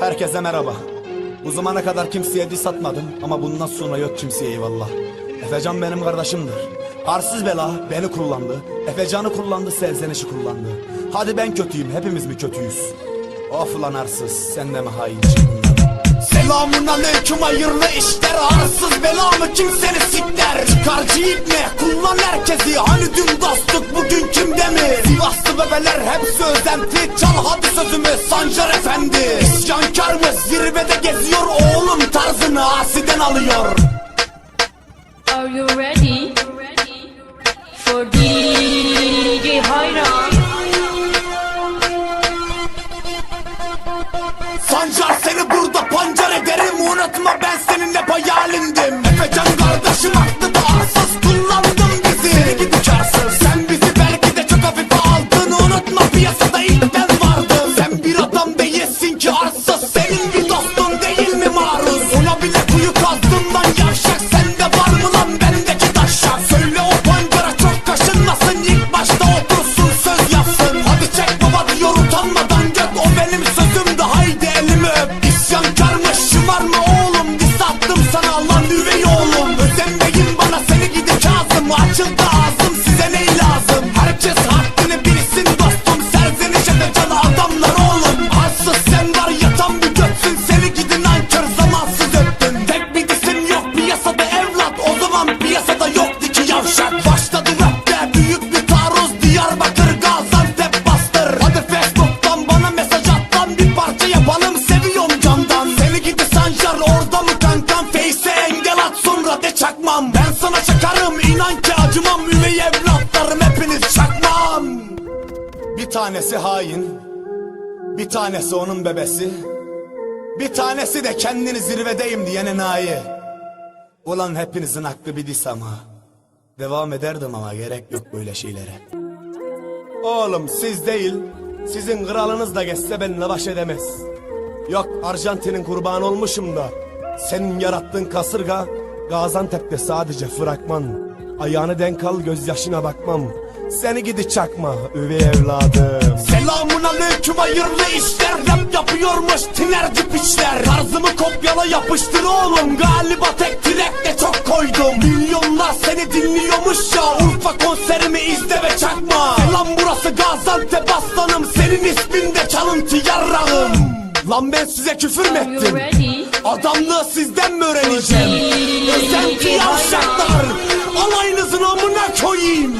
Herkese merhaba. Bu zamana kadar kimseye diss atmadım ama bundan sonra yok kimseye eyvallah. Efecan benim kardeşimdir. Arsız bela beni kullandı. Efecan'ı kullandı, serzenişi kullandı. Hadi ben kötüyüm, hepimiz mi kötüyüz? Of lan arsız, sen de mi hain? Selamun aleyküm hayırlı işler. Arsız belamı kimseni sikler? Çıkarcı ibne kullan herkesi. Hani dün dostluk bugün kimde mi Sivaslı bebeler hepsi özenti Çal hadi sözümü Sancar Efendi. İsyankar mı? Zirvede geziyor Oğlum tarzını. Asiden alıyor. Are you ready? For DJ Seni gidi karsız Sen bizi belki de çok hafife aldın. Unutma piyasada ilk Sen bir adam değilsin ki arsız. Senin bir dostun değil mi maruz? Ona bile kuyu kazdın lan evlatlarım hepiniz çakmam Bir tanesi hain Bir tanesi onun bebesi. Bir tanesi de kendini zirvedeyim diyen enayi Ulan hepinizin hakkı bir dis ama. Devam ederdim ama gerek yok böyle şeylere. Oğlum siz değil Sizin kralınız da geçse benimle baş edemez. Yok Arjantin'in kurbanı olmuşum da. Senin yarattığın kasırga Gaziantep'te sadece fragman Ayağını denk al gözyaşına bakmam. Seni gidi çakma üvey evladım. Selamun aleyküm hayırlı işler. Rap yapıyormuş tinerci piçler. Tarzımı kopyala yapıştır oğlum. Galiba tek direkte çok koydum. Milyonlar seni dinliyormuş ya. Urfa konserimi izle ve çakma. Selam burası Gaziantep aslanım. Senin ismin de çalıntı yarrağım. Lan ben size küfür mü Are you ettim? Adamlığı sizden mi öğreneceğim? Özenti yavşaklar Alayınızın amına koyayım